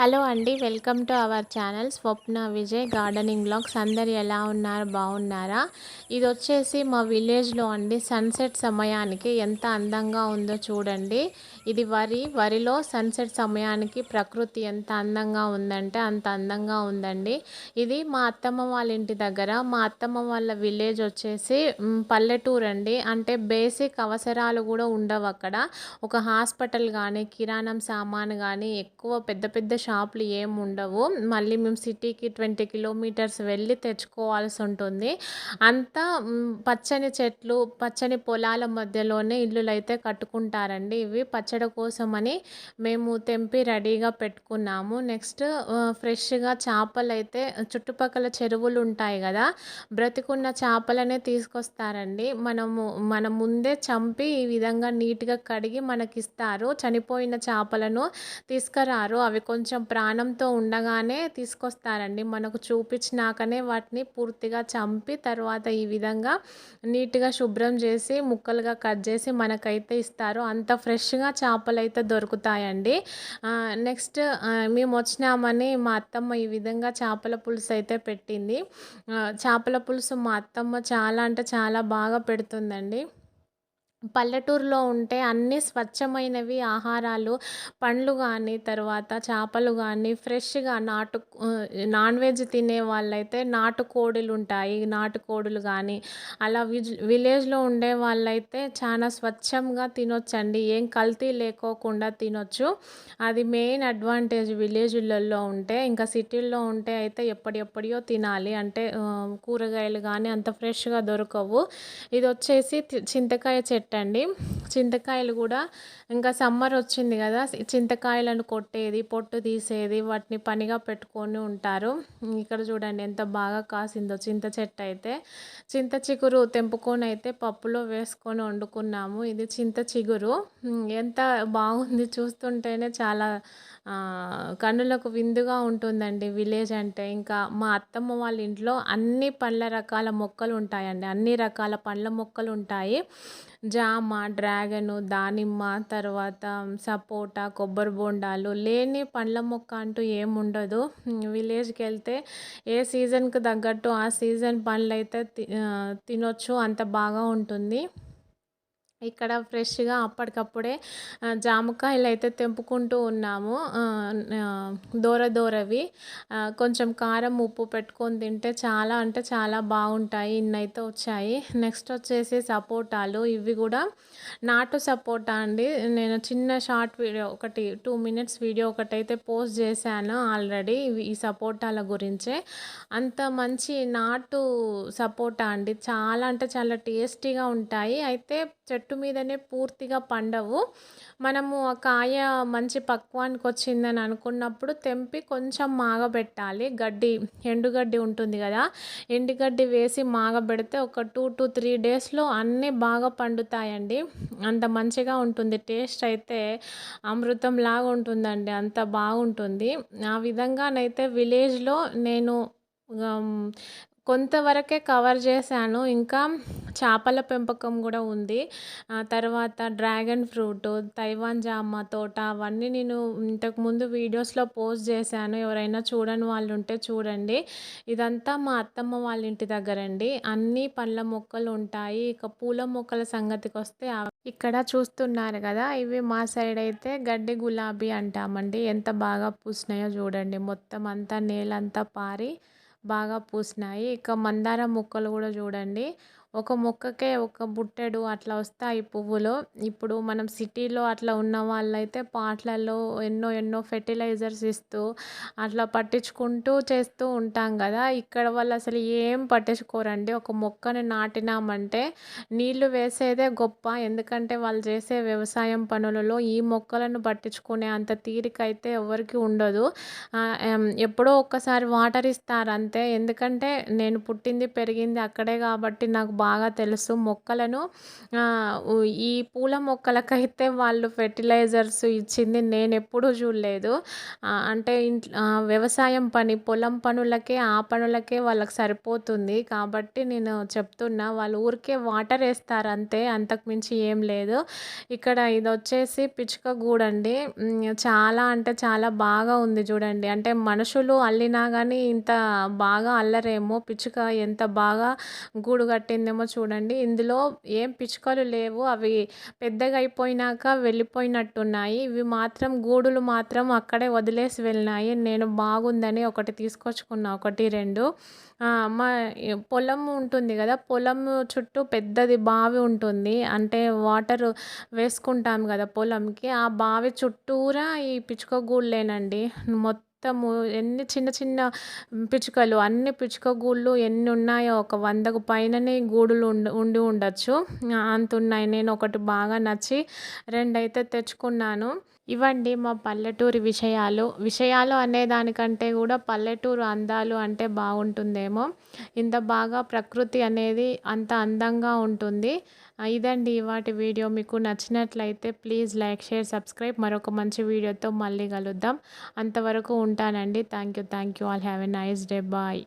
Hello అండి welcome to our channel Swapna Vijay gardening blogs. అందరు ఎలా ఉన్నారు? బాగున్నారా? ఇది వచ్చేసి మా విలేజ్లో అండి సన్సెట్ సమయానికి ఎంత అందంగా ఉందో చూడండి. ఇది వరి వరిలో సన్సెట్ సమయానికి ప్రకృతి ఎంత అందంగా ఉందంటే అంత అందంగా ఉందండి. ఇది మా అత్తమ్మ వాళ్ళ ఇంటి దగ్గర. మా అత్తమ్మ వాళ్ళ విలేజ్ వచ్చేసి పల్లెటూరు అండి. అంటే బేసిక్ అవసరాలు కూడా ఉండవు అక్కడ. ఒక హాస్పిటల్ కానీ కిరాణం సామాన్ కానీ ఎక్కువ పెద్ద పెద్ద షాపులు ఏమి ఉండవు. మళ్ళీ మేము సిటీకి ట్వంటీ కిలోమీటర్స్ వెళ్ళి తెచ్చుకోవాల్సి ఉంటుంది. అంతా పచ్చని చెట్లు పచ్చని పొలాల మధ్యలోనే ఇల్లులు అయితే కట్టుకుంటారండి. ఇవి పచ్చడి కోసమని మేము తెంపి రెడీగా పెట్టుకున్నాము. నెక్స్ట్ ఫ్రెష్గా చేపలు అయితే చుట్టుపక్కల చెరువులు ఉంటాయి కదా బ్రతికున్న చేపలనే తీసుకొస్తారండి. మనము మన ముందే చంపి ఈ విధంగా నీట్గా కడిగి మనకిస్తారు. చనిపోయిన చేపలను తీసుకురారు. అవి కొంచెం కొంచెం ప్రాణంతో ఉండగానే తీసుకొస్తారండి. మనకు చూపించినాకనే వాటిని పూర్తిగా చంపి తర్వాత ఈ విధంగా నీట్గా శుభ్రం చేసి ముక్కలుగా కట్ చేసి మనకైతే ఇస్తారు. అంత ఫ్రెష్గా చేపలు అయితే దొరుకుతాయండి నెక్స్ట్ మేము వచ్చినామని మా అత్తమ్మ ఈ విధంగా చేపల పులుసు అయితే పెట్టింది. చేపల పులుసు మా అత్తమ్మ చాలా అంటే చాలా బాగా పెడుతుందండి. పల్లెటూరులో ఉంటే అన్నీ స్వచ్ఛమైనవి ఆహారాలు పండ్లు కానీ తర్వాత చేపలు కానీ ఫ్రెష్గా నాటు నాన్ వెజ్ తినే వాళ్ళైతే నాటు కోడులు ఉంటాయి. నాటు కోడులు కానీ అలా విజ్ విలేజ్లో ఉండే వాళ్ళైతే చాలా స్వచ్ఛంగా తినొచ్చండి. ఏం కల్తీ లేకోకుండా తినొచ్చు. అది మెయిన్ అడ్వాంటేజ్ విలేజ్లలో ఉంటే ఇంకా సిటీల్లో ఉంటే అయితే ఎప్పటియో తినాలి. అంటే కూరగాయలు కానీ అంత ఫ్రెష్గా దొరకవు. ఇది వచ్చేసి చింతకాయ చెట్టు పెట్టండి. చింతకాయలు కూడా ఇంకా సమ్మర్ వచ్చింది కదా చింతకాయలను కొట్టేది పొట్టు తీసేది వాటిని పనిగా పెట్టుకొని ఉంటారు. ఇక్కడ చూడండి ఎంత బాగా కాసిందో చింత చెట్టు అయితే. చింత చిగురు తెంపుకొని అయితే పప్పులో వేసుకొని వండుకున్నాము. ఇది చింత చిగురు. ఎంత బాగుంది చూస్తుంటేనే చాలా కన్నులకు విందుగా ఉంటుందండి విలేజ్ అంటే. ఇంకా మా అత్తమ్మ వాళ్ళ ఇంట్లో అన్ని పండ్ల రకాల మొక్కలు ఉంటాయండి. అన్ని రకాల పండ్ల మొక్కలు ఉంటాయి. జామ డ్రాగను దానిమ్మ తర్వాత సపోటా కొబ్బరి బోండాలు లేని పండ్ల మొక్క అంటూ ఏముండదు. విలేజ్కి వెళ్తే ఏ సీజన్కి తగ్గట్టు ఆ సీజన్ పండ్లు అయితే తినొచ్చు అంత బాగా ఉంటుంది. ఇక్కడ ఫ్రెష్గా అప్పటికప్పుడే జామకాయలు అయితే తెంపుకుంటూ ఉన్నాము. దూర దూరవి. కొంచెం కారం ఉప్పు పెట్టుకొని తింటే చాలా అంటే చాలా బాగుంటాయి. ఇన్నైతే వచ్చాయి. నెక్స్ట్ వచ్చేసి సపోటాలు. ఇవి కూడా నాటు సపోటా అండి. నేను చిన్న షార్ట్ వీడియో ఒకటి టూ మినిట్స్ వీడియో ఒకటైతే పోస్ట్ చేశాను ఆల్రెడీ ఈ సపోటాల గురించే. అంత మంచి నాటు సపోటా అండి. చాలా అంటే చాలా టేస్టీగా ఉంటాయి. అయితే చెట్టు మీదనే పూర్తిగా పండవు. మనము ఆ కాయ మంచి పక్వానికి వచ్చిందని అనుకున్నప్పుడు తెంపి కొంచెం మాగబెట్టాలి. గడ్డి ఎండుగడ్డి ఉంటుంది కదా ఎండుగడ్డి వేసి మాగబెడితే ఒక టూ టు త్రీ డేస్లో అన్నీ బాగా పండుతాయండి. అంత మంచిగా ఉంటుంది. టేస్ట్ అయితే అమృతం లాగా ఉంటుందండి. అంత బాగుంటుంది. ఆ విధంగానైతే విలేజ్లో నేను కొంతవరకే కవర్ చేశాను. ఇంకా చేపల పెంపకం కూడా ఉంది. తర్వాత డ్రాగన్ ఫ్రూట్ తైవాన్ జామ తోట అవన్నీ నేను ఇంతకుముందు వీడియోస్లో పోస్ట్ చేశాను. ఎవరైనా చూడని వాళ్ళు ఉంటే చూడండి. ఇదంతా మా అత్తమ్మ వాళ్ళ ఇంటి దగ్గర అండి అన్ని పండ్ల మొక్కలు ఉంటాయి. ఇక పూల మొక్కల సంగతికి వస్తే ఇక్కడ చూస్తున్నారు కదా ఇవి మా సైడ్ అయితే గడ్డి గులాబీ అంటామండి. ఎంత బాగా పూసినాయో చూడండి. మొత్తం అంతా నేలంతా పారి బాగా పూసినాయి. ఇక మందార మొక్కలు కూడా చూడండి. ఒక మొక్కకే ఒక బుట్టెడు అట్లా వస్తాయి పువ్వులు. ఇప్పుడు మనం సిటీలో అట్లా ఉన్న వాళ్ళైతే పాట్లలో ఎన్నో ఎన్నో ఫెర్టిలైజర్స్ ఇస్తూ అట్లా పట్టించుకుంటూ చేస్తూ ఉంటాం కదా. ఇక్కడ వాళ్ళు అసలు ఏం పట్టించుకోరండి. ఒక మొక్కని నాటినామంటే నీళ్ళు వేసేదే గొప్ప. ఎందుకంటే వాళ్ళు చేసే వ్యవసాయం పనులలో ఈ మొక్కలను పట్టించుకునే అంత తీరిక అయితే ఎవరికి ఉండదు. ఎప్పుడో ఒక్కసారి వాటర్ ఇస్తారు అంతే ఎందుకంటే నేను పుట్టింది పెరిగింది అక్కడే కాబట్టి నాకు బాగా తెలుసు. మొక్కలను ఈ పూల మొక్కలకైతే వాళ్ళు ఫెర్టిలైజర్స్ ఇచ్చింది నేను ఎప్పుడూ చూడలేదు. అంటే ఇంట్లో వ్యవసాయం పని పొలం పనులకే ఆ పనులకే వాళ్ళకి సరిపోతుంది. కాబట్టి నేను చెప్తున్నా వాళ్ళు ఊరికే వాటర్ వేస్తారు అంతే. అంతకుమించి ఏం లేదు. ఇక్కడ ఇది వచ్చేసి పిచ్చుక గూడండి చాలా అంటే చాలా బాగా ఉంది చూడండి. అంటే మనుషులు అల్లినా కానీ ఇంత బాగా అల్లరేమో. పిచ్చుక ఎంత బాగా గూడు కట్టిందేమో చూడండి. ఇందులో ఏం పిచ్చుకలు లేవు. అవి పెద్దగా అయిపోయినాక వెళ్ళిపోయినట్టున్నాయి. ఇవి మాత్రం గూడులు మాత్రం అక్కడే వదిలేసి వెళ్ళినాయి. నేను బాగుందని ఒకటి తీసుకొచ్చుకున్నా. ఒకటి రెండు. మా పొలం ఉంటుంది కదా. పొలం చుట్టూ పెద్దది బావి ఉంటుంది. అంటే వాటర్ వేసుకుంటాం కదా పొలంకి. ఆ బావి చుట్టూరా ఈ పిచ్చుక గూళ్ళేనండి మొత్తము ఎన్ని చిన్న చిన్న పిచ్చుకలు అన్ని పిచ్చుక గూళ్ళు ఎన్ని ఉన్నాయో ఒక వందకు పైననే గూడులు ఉండి ఉండి ఉండొచ్చు. అంత ఉన్నాయి నేను ఒకటి బాగా నచ్చి రెండైతే తెచ్చుకున్నాను. ఇవండి మా పల్లెటూరి విషయాలు. విషయాలు అనేదానికంటే కూడా పల్లెటూరు అందాలు అంటే బాగుంటుందేమో. ఇంత బాగా ప్రకృతి అనేది అంత అందంగా ఉంటుంది. ఇదండి వాటి వీడియో. మీకు నచ్చినట్లయితే ప్లీజ్ లైక్ షేర్ సబ్స్క్రైబ్. మరొక మంచి వీడియోతో మళ్ళీ కలుద్దాం. అంతవరకు ఉంటానండి. Thank you thank you all have a nice day. Bye.